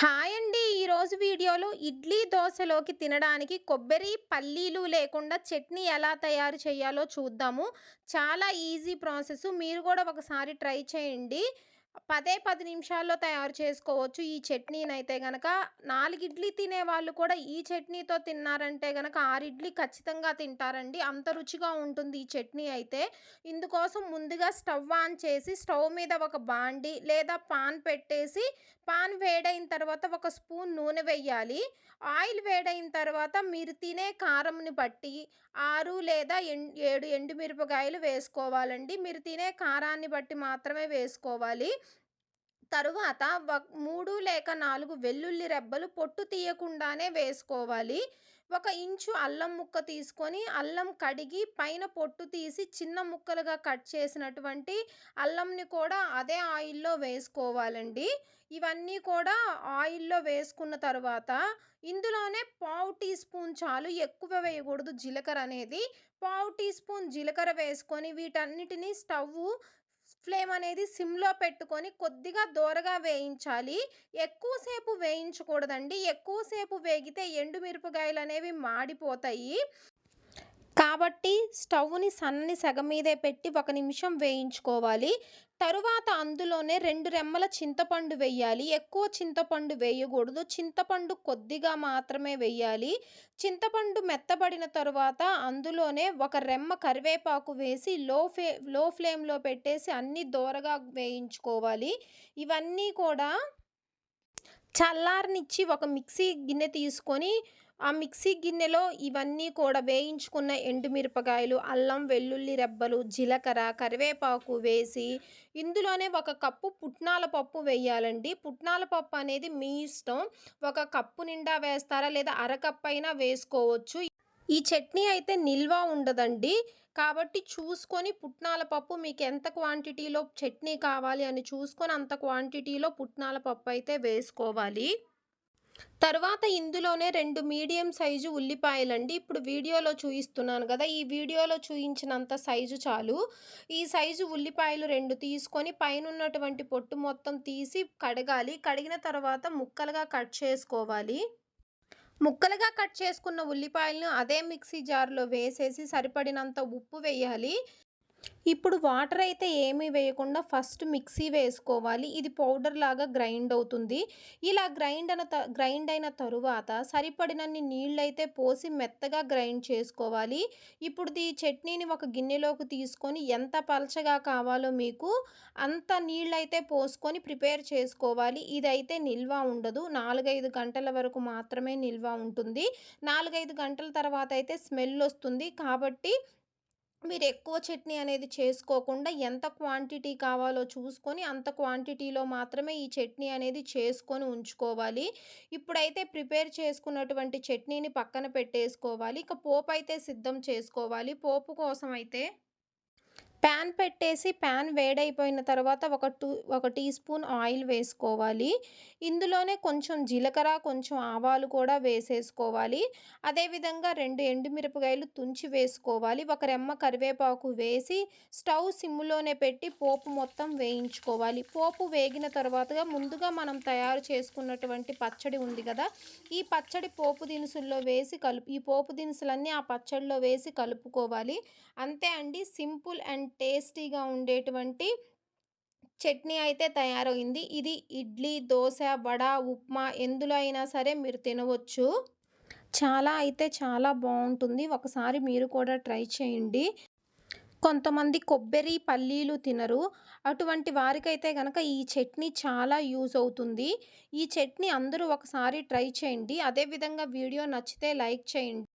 Hi అండి ఈరోజు వీడియోలో ఇడ్లీ దోశలోకి తినడానికి కొబ్బరి పల్లీలు లేకుండా చట్నీ ఎలా తయారు చేయాలో చూద్దాము. చాలా ఈజీ ప్రాసెస్. మీరు కూడా ఒకసారి ట్రై చేయండి. పదే పది నిమిషాల్లో తయారు చేసుకోవచ్చు. ఈ చట్నీని అయితే గనక నాలుగు ఇడ్లీ తినే వాళ్ళు కూడా ఈ చట్నీతో తిన్నారంటే గనక ఆరు ఇడ్లీ ఖచ్చితంగా తింటారండి. అంత రుచిగా ఉంటుంది ఈ చట్నీ అయితే. ఇందుకోసం ముందుగా స్టవ్ ఆన్ చేసి స్టవ్ మీద ఒక బాండి లేదా పాన్ పెట్టేసి పాన్ వేడైన తర్వాత ఒక స్పూన్ నూనె వేయాలి ఆయిల్ వేడైన తర్వాత మీరు తినే కారంని బట్టి ఆరు లేదా ఏడు ఎండుమిరపకాయలు వేసుకోవాలండి. మీరు తినే కారాన్ని బట్టి మాత్రమే వేసుకోవాలి. తరువాత మూడు లేక నాలుగు వెల్లుల్లి రెబ్బలు పొట్టు తీయకుండానే వేసుకోవాలి. ఒక ఇంచు అల్లం ముక్క తీసుకొని అల్లం కడిగి పైన పొట్టు తీసి చిన్న ముక్కలుగా కట్ చేసినటువంటి అల్లంని కూడా అదే ఆయిల్లో వేసుకోవాలండి. ఇవన్నీ కూడా ఆయిల్లో వేసుకున్న తర్వాత ఇందులోనే పావు టీ స్పూన్ చాలు ఎక్కువ వేయకూడదు జీలకర్ర అనేది. పావు టీ స్పూన్ జీలకర్ర వేసుకొని వీటన్నిటిని స్టవ్ ఫ్లేమ్ అనేది సిమ్లో పెట్టుకొని కొద్దిగా దోరగా వేయించాలి. ఎక్కువసేపు వేయించకూడదండి. ఎక్కువసేపు వేగితే ఎండుమిరపకాయలు అనేవి మాడిపోతాయి. కాబట్టి స్టవ్ని సన్నని సగ మీదే పెట్టి ఒక నిమిషం వేయించుకోవాలి. తరువాత అందులోనే రెండు రెమ్మల చింతపండు వేయాలి. ఎక్కువ చింతపండు వేయకూడదు. చింతపండు కొద్దిగా మాత్రమే వేయాలి. చింతపండు మెత్తబడిన తరువాత అందులోనే ఒక రెమ్మ కరివేపాకు వేసి లో ఫ్లే లో ఫ్లేమ్లో పెట్టేసి అన్నీ దోరగా వేయించుకోవాలి. ఇవన్నీ కూడా చల్లారనిచ్చి ఒక మిక్సీ గిన్నె తీసుకొని ఆ మిక్సీ గిన్నెలో ఇవన్నీ కూడా వేయించుకున్న ఎండుమిరపకాయలు అల్లం వెల్లుల్లి రెబ్బలు జీలకర్ర కరివేపాకు వేసి ఇందులోనే ఒక కప్పు పుట్నాల పప్పు వేయాలండి. పుట్నాల పప్పు అనేది మీ ఇష్టం. ఒక కప్పు నిండా వేస్తారా లేదా అరకప్పు అయినా వేసుకోవచ్చు. ఈ చట్నీ అయితే నిల్వ ఉండదండి. కాబట్టి చూసుకొని పుట్నాల పప్పు మీకు ఎంత క్వాంటిటీలో చట్నీ కావాలి అని చూసుకొని అంత క్వాంటిటీలో పుట్నాల పప్పు అయితే వేసుకోవాలి. తర్వాత ఇందులోనే రెండు మీడియం సైజు ఉల్లిపాయలండి. ఇప్పుడు వీడియోలో చూపిస్తున్నాను కదా ఈ వీడియోలో చూపించినంత సైజు చాలు. ఈ సైజు ఉల్లిపాయలు రెండు తీసుకొని పైన ఉన్నటువంటి పొట్టు మొత్తం తీసి కడగాలి. కడిగిన తర్వాత ముక్కలుగా కట్ చేసుకోవాలి. ముక్కలుగా కట్ చేసుకున్న ఉల్లిపాయలను అదే మిక్సీ జార్లో వేసేసి సరిపడినంత ఉప్పు వేయాలి. ఇప్పుడు వాటర్ అయితే ఏమీ వేయకుండా ఫస్ట్ మిక్సీ వేసుకోవాలి. ఇది పౌడర్ లాగా గ్రైండ్ అవుతుంది. ఇలా గ్రైండ్ అయిన గ్రైండ్ అయిన తరువాత సరిపడినన్ని నీళ్ళు అయితే పోసి మెత్తగా గ్రైండ్ చేసుకోవాలి. ఇప్పుడు ఈ చట్నీని ఒక గిన్నెలోకి తీసుకొని ఎంత పలచగా కావాలో మీకు అంత నీళ్ళు అయితే పోసుకొని ప్రిపేర్ చేసుకోవాలి. ఇదైతే నిల్వ ఉండదు. నాలుగైదు గంటల వరకు మాత్రమే నిల్వ ఉంటుంది. నాలుగైదు గంటల తర్వాత అయితే స్మెల్ వస్తుంది. కాబట్టి మీరు ఎక్కువ చట్నీ అనేది చేసుకోకుండా ఎంత క్వాంటిటీ కావాలో చూసుకొని అంత క్వాంటిటీలో మాత్రమే ఈ చట్నీ అనేది చేసుకొని ఉంచుకోవాలి. ఇప్పుడైతే ప్రిపేర్ చేసుకున్నటువంటి చట్నీని పక్కన పెట్టేసుకోవాలి. ఇక పోపు అయితే సిద్ధం చేసుకోవాలి. పోపు కోసం అయితే ప్యాన్ పెట్టేసి ప్యాన్ వేడైపోయిన తర్వాత ఒక టూ ఒక టీ స్పూన్ ఆయిల్ వేసుకోవాలి. ఇందులోనే కొంచెం జీలకర్ర కొంచెం ఆవాలు కూడా వేసేసుకోవాలి. అదేవిధంగా రెండు ఎండుమిరపకాయలు తుంచి వేసుకోవాలి. ఒక రెమ్మ కరివేపాకు వేసి స్టవ్ సిమ్లోనే పెట్టి పోపు మొత్తం వేయించుకోవాలి. పోపు వేగిన తర్వాతగా ముందుగా మనం తయారు చేసుకున్నటువంటి పచ్చడి ఉంది కదా ఈ పచ్చడి పోపు దినుసుల్లో వేసి కలుపు ఈ పోపు దినుసులన్నీ ఆ పచ్చడిలో వేసి కలుపుకోవాలి. అంతే అండి. సింపుల్ అండ్ టేస్టీగా ఉండేటువంటి చట్నీ అయితే తయారైంది ఇది ఇడ్లీ దోశ వడ ఉప్మా ఎందులో అయినా సరే మీరు తినవచ్చు. చాలా అయితే చాలా బాగుంటుంది. ఒకసారి మీరు కూడా ట్రై చేయండి. కొంతమంది కొబ్బరి పల్లీలు తినరు. అటువంటి వారికైతే కనుక ఈ చట్నీ చాలా యూజ్ అవుతుంది. ఈ చట్నీ అందరూ ఒకసారి ట్రై చేయండి. అదేవిధంగా వీడియో నచ్చితే లైక్ చేయండి.